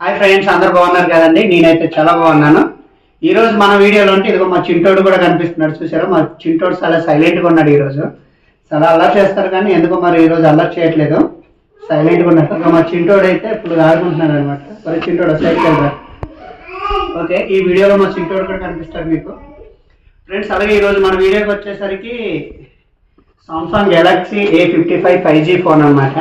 Hi friends అందరు బాగున్నారు కదండి? నేనైతే చాలా బాగున్నాను. ఈరోజు మన వీడియోలో ఉంటే ఇదిగో మా చింటోడు కూడా కనిపిస్తున్నాడు చూసారా మా చింటోడు చాలా సైలెంట్గా ఉన్నాడు ఈరోజు చాలా అల్లరి చేస్తారు కానీ ఎందుకో మరి ఈరోజు అల్లరి చేయట్లేదు. సైలెంట్గా ఉన్నాడు ఇక మా చింటోడు అయితే ఇప్పుడు ఆడుకుంటున్నాడు అనమాట మరి చింటోడు సైడ్కి వెళ్ళరా ఓకే ఈ వీడియోలో మా చింటోడు కూడా కనిపిస్తాడు మీకు. ఫ్రెండ్స్ అలాగే ఈరోజు మన వీడియోకి వచ్చేసరికి Samsung Galaxy A fifty five five G phone అనమాట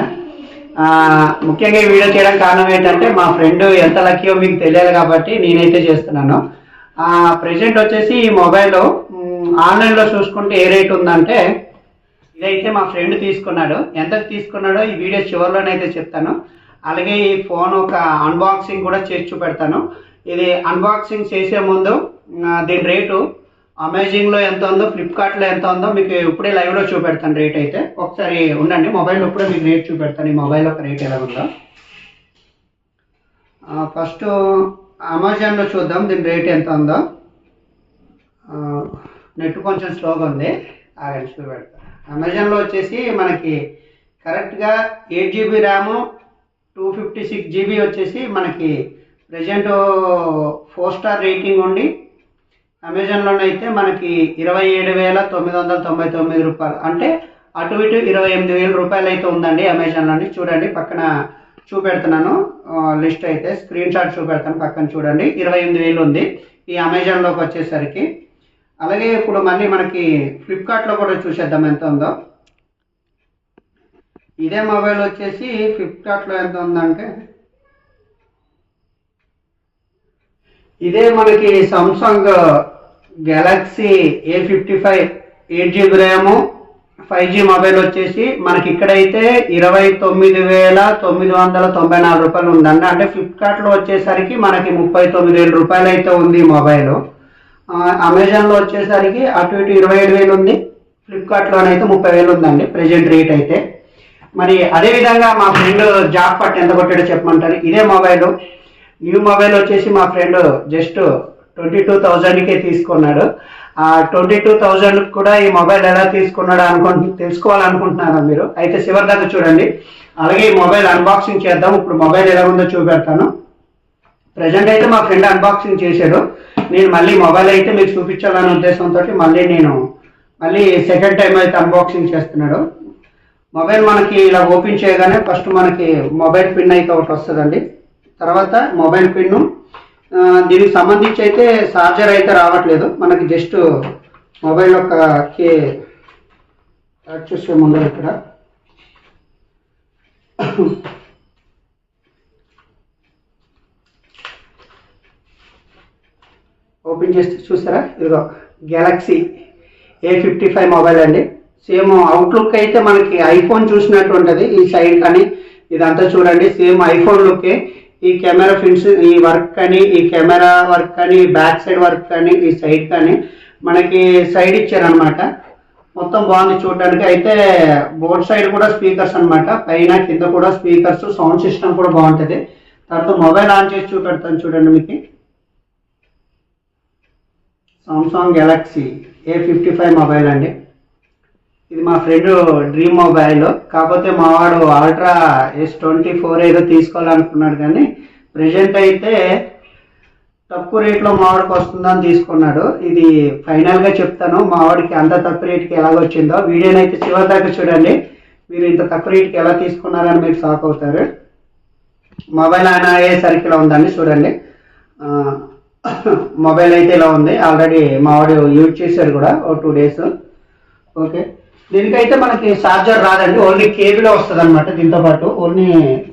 ముఖ్యంగా ఈ వీడియో చేయడానికి కారణం ఏంటంటే మా ఫ్రెండ్ ఎంత లక్కీయో మీకు తెలియాలి కాబట్టి నేనైతే చేస్తున్నాను. ప్రజెంట్ వచ్చేసి ఈ మొబైల్ ఆన్లైన్లో చూసుకుంటే ఏ రేట్ ఉందంటే ఇదైతే మా ఫ్రెండ్ తీసుకున్నాడు. ఎంత తీసుకున్నాడో ఈ వీడియో చివరిలోనైతే చెప్తాను. అలాగే ఈ ఫోన్ ఒక అన్బాక్సింగ్ కూడా చేసి చూపెడతాను. ఇది అన్బాక్సింగ్ చేసే ముందు దీని రేటు అమేజింగ్లో ఎంత ఉందో ఫ్లిప్కార్ట్లో ఎంత ఉందో మీకు ఇప్పుడే లైవ్లో చూపెడతాను రేట్ అయితే. ఒకసారి ఉండండి మొబైల్ ఇప్పుడే మీకు రేట్ చూపెడతాను. ఈ మొబైల్ ఒక రేట్ ఎలా ఉందో. ఫస్ట్ అమెజాన్లో చూద్దాం దీని రేట్ ఎంత ఉందో. నెట్ కొంచెం స్లోగా ఉంది. ఆగండి చూపెడతా అమెజాన్లో వచ్చేసి మనకి కరెక్ట్గా eight GB RAM two fifty six GB వచ్చేసి మనకి ప్రజెంట్ ఫోర్ స్టార్ రేటింగ్ ఉండి అమెజాన్లోనైతే మనకి ఇరవై ఏడు వేల తొమ్మిది వందల తొంభై తొమ్మిది రూపాయలు. అంటే అటు ఇటు ఇరవై ఎనిమిది వేల రూపాయలు అయితే ఉందండి అమెజాన్లోని. చూడండి పక్కన చూపెడుతున్నాను. లిస్ట్ అయితే స్క్రీన్ షాట్ చూపెడతాను పక్కన చూడండి. ఇరవై ఎనిమిది వేలు ఉంది ఈ అమెజాన్లోకి వచ్చేసరికి. అలాగే ఇప్పుడు మళ్ళీ మనకి ఫ్లిప్కార్ట్లో కూడా చూసేద్దాం ఎంత ఉందో. ఇదే మొబైల్ వచ్చేసి ఫ్లిప్కార్ట్లో ఎంత ఉందంటే ఇదే మనకి Samsung Galaxy A fifty five eight GB RAM five G mobile వచ్చేసి మనకి ఇక్కడైతే ఇరవై తొమ్మిది వేల తొమ్మిది వందల తొంభై నాలుగు రూపాయలు ఉందండి. అంటే ఫ్లిప్కార్ట్లో వచ్చేసరికి మనకి ముప్పై తొమ్మిది వేల రూపాయలు అయితే ఉంది మొబైల్ అమెజాన్లో వచ్చేసరికి అటు ఇటు ఇరవై ఏడు వేలు ఉంది. ఫ్లిప్కార్ట్లోనైతే ముప్పై వేలు ఉందండి ప్రెజెంట్ రేట్ అయితే. మరి అదే విధంగా మా ఫ్రెండ్ జాబ్ పట్టు ఎంత కొట్టాడో చెప్పమంటారు. ఇదే మొబైల్ న్యూ మొబైల్ వచ్చేసి మా ఫ్రెండ్ జస్ట్ ట్వంటీ టూ థౌజండ్కే తీసుకున్నాడు. ఆ ట్వంటీ టూ థౌజండ్ కూడా ఈ మొబైల్ ఎలా తీసుకున్నాడు అనుకుంటు తెలుసుకోవాలనుకుంటున్నారా మీరు? అయితే చివరి దాకా చూడండి. అలాగే ఈ మొబైల్ అన్బాక్సింగ్ చేద్దాం. ఇప్పుడు మొబైల్ ఎలా ఉందో చూపెడతాను. ప్రజెంట్ అయితే మా ఫ్రెండ్ అన్బాక్సింగ్ చేశాడు. నేను మళ్ళీ మొబైల్ అయితే మీకు చూపించాలనే ఉద్దేశంతో మళ్ళీ నేను మళ్ళీ సెకండ్ టైం అయితే అన్బాక్సింగ్ చేస్తున్నాడు. మొబైల్ మనకి ఇలా ఓపెన్ చేయగానే ఫస్ట్ మనకి మొబైల్ పిన్ అయితే ఒకటి వస్తుందండి. తర్వాత మొబైల్ పిన్ను దీనికి సంబంధించి అయితే చార్జర్ అయితే రావట్లేదు. మనకి జస్ట్ మొబైల్ యొక్క కే యాక్సెస్ ముందు ఇక్కడ. ఓపెన్ చేస్తే చూసారా? ఇదిగో Galaxy A fifty five mobile అండి. సేమ్ అవుట్లుక్ అయితే మనకి ఐఫోన్ చూసినట్టు ఉంటుంది ఈ సైడ్ కానీ ఇదంతా చూడండి. సేమ్ ఐఫోన్ లుక్కే ఈ కెమెరా ఫిన్స్ ఈ వర్క్ కానీ ఈ కెమెరా వర్క్ కానీ బ్యాక్ సైడ్ వర్క్ కానీ ఈ సైడ్ కానీ మనకి సైడ్ ఇచ్చారనమాట మొత్తం బాగుంది చూడడానికి. అయితే బోర్డ్ సైడ్ కూడా స్పీకర్స్ అన్నమాట. పైన కింద కూడా స్పీకర్స్ సౌండ్ సిస్టమ్ కూడా బాగుంటుంది. తర్వాత మొబైల్ ఆన్ చేసి చూపెడతాను చూడండి మీకు. Samsung Galaxy A fifty five mobile అండి. ఇది మా ఫ్రెండ్ డ్రీమ్ మొబైల్. కాకపోతే మావాడు ultra ultra S twenty four ఏదో తీసుకోవాలనుకున్నాడు కానీ ప్రజెంట్ అయితే తక్కువ రేట్లో మావాడికి వస్తుందని తీసుకున్నాడు. ఇది ఫైనల్గా చెప్తాను. మావాడికి అంత తక్కువ రేట్కి ఎలాగొచ్చిందో. వీడియోని అయితే చివరి దాకా చూడండి. మీరు ఇంత తక్కువ రేట్కి ఎలా తీసుకున్నారని మీరు షాక్ అవుతారు. మొబైల్ ఆయన అయ్యేసరికి ఇలా ఉందండి. చూడండి. మొబైల్ అయితే ఇలా ఉంది. ఆల్రెడీ మావాడు యూజ్ చేశారు కూడా ఓ టూ డేస్. ఓకే. దీనికైతే మనకి ఛార్జర్ రాదండి ఓన్లీ కేబుల్ వస్తుంది అనమాట దీంతో పాటు. ఓన్లీ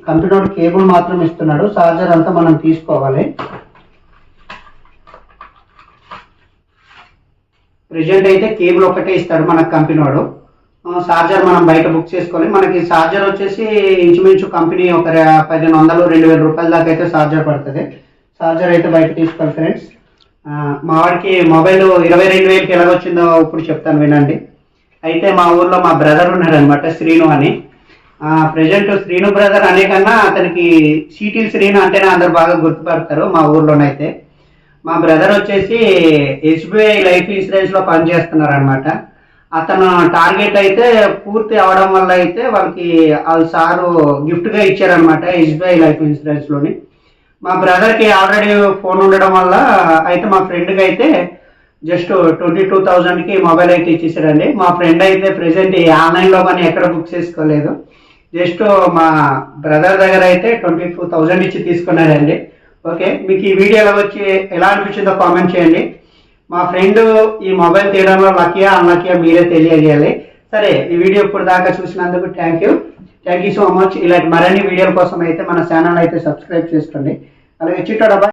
కంప్యూటర్ కేబుల్ మాత్రం ఇస్తున్నాడు ఛార్జర్ అంతా మనం తీసుకోవాలి. ప్రెజెంట్ అయితే కేబుల్ ఒకటే ఇస్తాడు మనకు కంపెనీ వాడు. ఛార్జర్ మనం బయట బుక్ చేసుకోవాలి. మనకి ఛార్జర్ వచ్చేసి ఇంచుమించు కంపెనీ ఒక పదిహేను వందలు రెండు వేల రూపాయల దాకా అయితే ఛార్జర్ పడుతుంది. ఛార్జర్ అయితే బయట తీసుకోవాలి ఫ్రెండ్స్. మా వాడికి మొబైల్ ఇరవై రెండు వేలకి ఎలాగొచ్చిందో ఇప్పుడు చెప్తాను వినండి. అయితే మా ఊర్లో మా బ్రదర్ ఉన్నాడు అనమాట శ్రీను అని. ప్రజెంట్ శ్రీను బ్రదర్ అనే కన్నా అతనికి సిటీ శ్రీను అంటేనే అందరు బాగా గుర్తుపడతారు మా ఊర్లోనైతే. మా బ్రదర్ వచ్చేసి ఎస్బీఐ లైఫ్ ఇన్సూరెన్స్లో పనిచేస్తున్నారు అనమాట అతను టార్గెట్ అయితే పూర్తి అవడం వల్ల అయితే వాళ్ళకి వాళ్ళ సారు గిఫ్ట్గా ఇచ్చారనమాట ఎస్బీఐ లైఫ్ ఇన్సూరెన్స్లోని మా బ్రదర్కి ఆల్రెడీ ఫోన్ ఉండడం వల్ల అయితే మా ఫ్రెండ్కి అయితే జస్ట్ ట్వంటీ టూ థౌజండ్కి మొబైల్ అయితే ఇచ్చేసారండి. మా ఫ్రెండ్ అయితే ప్రెసెంట్ ఈ ఆన్లైన్లో కానీ ఎక్కడ బుక్ చేసుకోలేదు. జస్ట్ మా బ్రదర్ దగ్గర అయితే ట్వంటీ టూ థౌజండ్ ఇచ్చి తీసుకున్నారండి ఓకే మీకు ఈ వీడియో వచ్చి ఎలా అనిపించిందో కామెంట్ చేయండి. మా ఫ్రెండ్ ఈ మొబైల్ తీయడంలో లక్కీయా అన్లక్కీయా మీరే తెలియజేయాలి. సరే ఈ వీడియో ఇప్పుడు దాకా చూసినందుకు thank you thank you so much ఇలాంటి మరిన్ని వీడియోల కోసం అయితే మన ఛానల్ అయితే సబ్స్క్రైబ్ చేసుకోండి. అలాగే చిట్టోడబ్బా